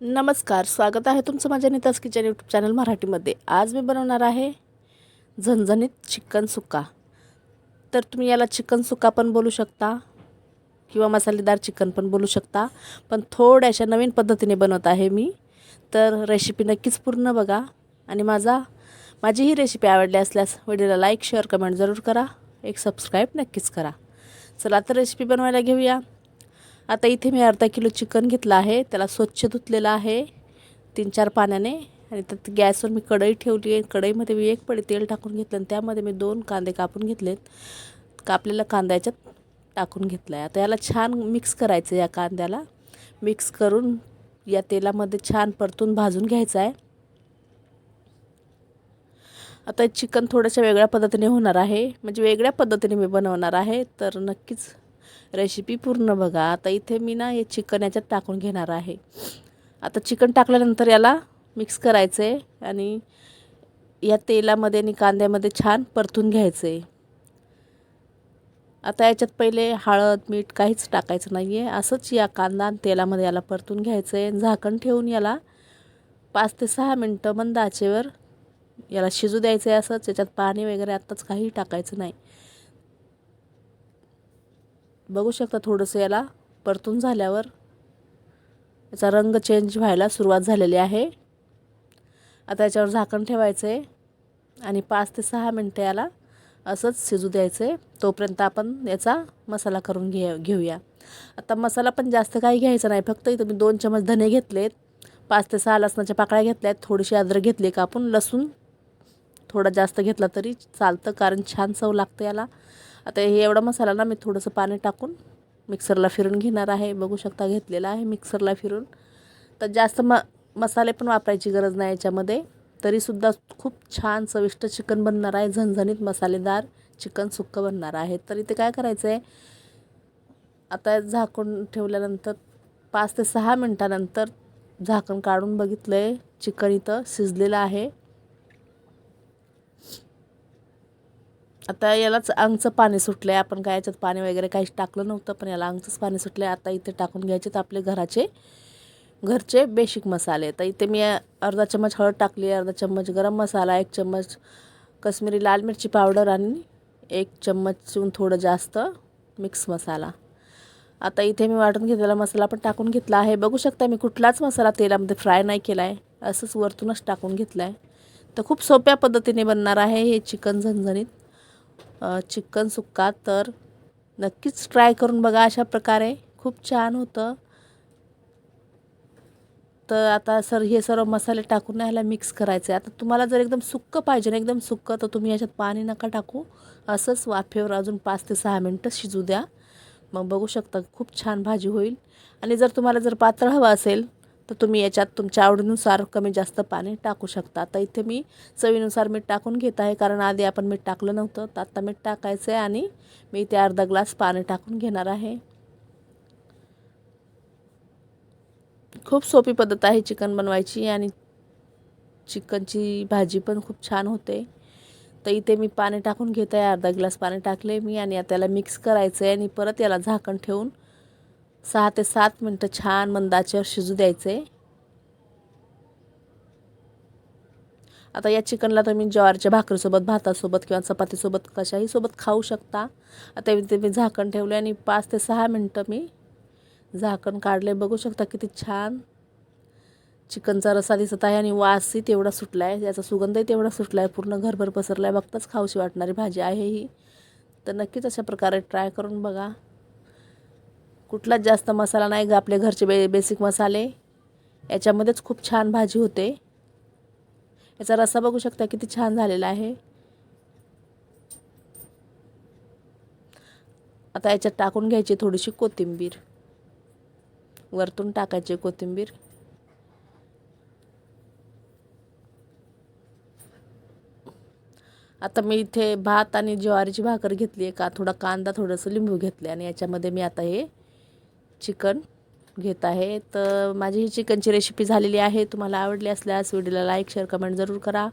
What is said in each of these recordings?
नमस्कार स्वागत आहे तुमचं माझ्या नितास किचन यूट्यूब चॅनल मराठीमध्ये. आज मी बनवणार आहे झणझणीत चिकन सुक्का तर तुम्ही याला चिकन सुक्का पण बोलू शकता किंवा मसालेदार चिकन पण बोलू शकता पण थोड्याशा नवीन पद्धतीने बनवत आहे मी. तर रेसिपी नक्कीच पूर्ण बघा आणि माझा माझी ही रेसिपी आवडली असल्यास व्हिडिओला लाईक शेअर कमेंट जरूर करा. एक सबस्क्राईब नक्कीच करा. चला तर रेसिपी बनवायला घेऊया. आता इथे मी अर्धा किलो चिकन घेतलं आहे. त्याला स्वच्छ धुतलेलं आहे. तीन चार पाण्याने. आणि त्यात गॅसवर मी कढई ठेवली आहे. कढईमध्ये मी एक पडी तेल टाकून घेतलं आणि त्यामध्ये मी दोन कांदे कापून घेतलेत. कापलेला कांदा याच्यात टाकून घेतला आहे आता याला छान मिक्स करायचं या कांद्याला. मिक्स करून या तेलामध्ये छान परतून भाजून घ्यायचं आहे. आता चिकन थोड्याशा वेगळ्या पद्धतीने होणार आहे. म्हणजे वेगळ्या पद्धतीने मी बनवणार आहे. तर नक्कीच रेसिपी पूर्ण बघा. आता इथे मी ना हे चिकन याच्यात टाकून घेणार आहे. आता चिकन टाकल्यानंतर याला मिक्स करायचं आहे आणि या तेलामध्ये आणि कांद्यामध्ये छान परतून घ्यायचं. आहे आता याच्यात पहिले हळद मीठ काहीच टाकायचं नाही आहे असंच या कांदा आणि तेलामध्ये याला परतून घ्यायचं आहे झाकण ठेवून याला पाच ते सहा मिनटं मंद आचेवर याला शिजू द्यायचं आहे असंच. याच्यात पाणी वगैरे आत्ताच काही टाकायचं नाही. बघू शकता थोडंसं याला परतून झाल्यावर. याचा रंग चेंज व्हायला सुरुवात झालेली आहे. आता याच्यावर झाकण ठेवायचं आहे आणि पाच ते सहा मिनटं याला असंच शिजू द्यायचं आहे तोपर्यंत आपण याचा मसाला करून घे घेऊया. आता मसाला पण जास्त काही घ्यायचा नाही. फक्त इथं मी दोन चमच धने घेतलेत. पाच ते सहा लसणाच्या पाकळ्या घेतल्या आहेत थोडीशी अद्रक घेतली का आपण? लसूण थोडा जास्त घेतला तरी चालतं कारण छान चव लागतं याला. आता हे एवढा मसाला ना मी थोडंसं पाणी टाकून मिक्सरला फिरून घेणार आहे. बघू शकता घेतलेला आहे मिक्सरला फिरून. तर जास्त म मसाले पण वापरायची गरज नाही याच्यामध्ये. तरीसुद्धा खूप छान चविष्ट चिकन बनणार आहे. झणझणीत मसालेदार चिकन सुक्कं बनणार आहे. तर इथे काय करायचं आहे आता झाकून ठेवल्यानंतर पाच ते सहा मिनटानंतर झाकण काढून बघितलं आहे चिकन इथं शिजलेलं आहे. आता यालाच अंगचं पाणी सुटलं आहे आपण काय याच्यात पाणी वगैरे काहीच टाकलं नव्हतं पण याला अंगचंच पाणी सुटलं आहे आता इथे टाकून घ्यायचे आपले घराचे घरचे बेसिक मसाले. तर इथे मी अर्धा चम्मच हळद टाकली अर्धा चम्मच गरम मसाला एक चम्मच कश्मीरी लाल मिरची पावडर आणि एक चम्मचहून थोडं जास्त मिक्स मसाला. आता इथे मी वाटून घेतलेला मसाला पण टाकून घेतला आहे. बघू शकता मी कुठलाच मसाला तेलामध्ये फ्राय नाही केला आहे असंच वरतूनच टाकून घेतला आहे तर खूप सोप्या पद्धतीने बनणार आहे हे चिकन झणझणीत. चिकन सुक्का तर नक्कीच ट्राय करून बघा अशा प्रकारे. खूप छान होतं. तर आता सर हे सर्व मसाले टाकून ह्याला मिक्स करायचे आता तुम्हाला जर एकदम सुक्कं पाहिजे ना एकदम सुक्कं तर तुम्ही याच्यात पाणी नका टाकू. असंच वाफेवर अजून पाच ते सहा मिनटं शिजू द्या. मग बघू शकता खूप छान भाजी होईल. आणि जर तुम्हाला जर पातळ हवं असेल तर तुम्ही याच्यात तुमच्या आवडीनुसार कमी जास्त पाणी टाकू शकता. तर इथे मी चवीनुसार मीठ टाकून घेत आहे. कारण आधी आपण मीठ टाकलं नव्हतं. तर आता मीठ टाकायचं आहे आणि मी इथे अर्धा ग्लास पाणी टाकून घेणार आहे. खूप सोपी पद्धत आहे चिकन बनवायची आणि चिकनची भाजी पण खूप छान होते. तर इथे मी पाणी टाकून घेत आहे. अर्धा ग्लास पाणी टाकले मी आणि आता मिक्स करायचं आहे आणि परत याला झाकण ठेवून सहा ते सात मिनटं छान मंदाच्यावर शिजू द्यायचे. आता या चिकनला तुम्ही ज्वारीच्या भाकरीसोबत भातासोबत किंवा चपातीसोबत कशाही सोबत खाऊ शकता. आता इथे मी झाकण ठेवले आणि पाच ते सहा मिनटं मी झाकण काढले बघू शकता किती छान चिकनचा रसा दिसत आहे आणि वासही तेवढा सुटला आहे याचा सुगंधही तेवढा सुटला आहे पूर्ण घरभर पसरला आहे बघताच खाऊशी वाटणारी भाजी आहे ही. तर नक्कीच अशा प्रकारे ट्राय करून बघा. कुठलाच जास्त मसाला नाही ग आपले घरचे बे बेसिक मसाले. याच्यामध्येच खूप छान भाजी होते. याचा रस्सा बघू शकता किती छान झालेला आहे. आता याच्यात टाकून घ्यायची थोडीशी कोथिंबीर. वरतून टाकायची कोथिंबीर. आता मी इथे भात आणि ज्वारीची भाकर घेतली आहे का? थोडा कांदा थोडंसं लिंबू घेतले आणि याच्यामध्ये मी आता हे चिकन घेत आहे. तर माझी ही चिकनची रेसिपी झालेली आहे. तुम्हाला आवडली असल्यास व्हिडिओला लाईक शेअर कमेंट जरूर करा.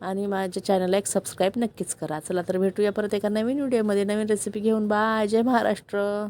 आणि माझ्या चॅनलला एक सबस्क्राईब नक्कीच करा. चला तर भेटूया परत एका नवीन व्हिडिओमध्ये नवीन रेसिपी घेऊन. बाय जय महाराष्ट्र.